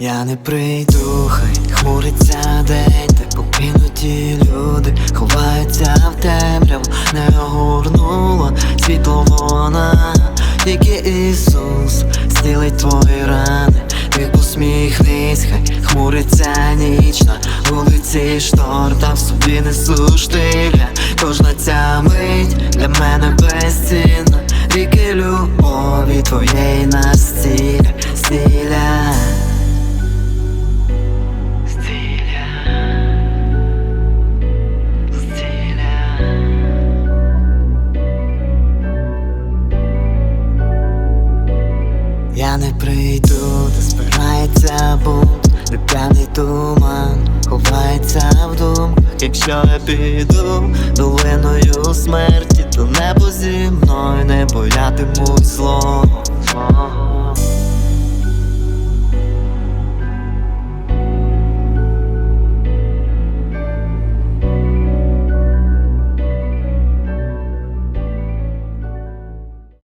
Я не прийду, хай хмуриться день, де покинуті люди ховаються в темряву, не огорнуло світло вона, тільки Ісус стілить твої рани, ти посміхнись, хай хмуриться ніч. На вулиці штор, та в собі несу штиля Кожна ця мить для мене безцінна. Ріки любові твоєї нас стіля, Я не прийду, де збирається бунт, де п'яний туман ховається в думках, якщо я піду долиною смерті, то небо зі мною не боятимуть зло.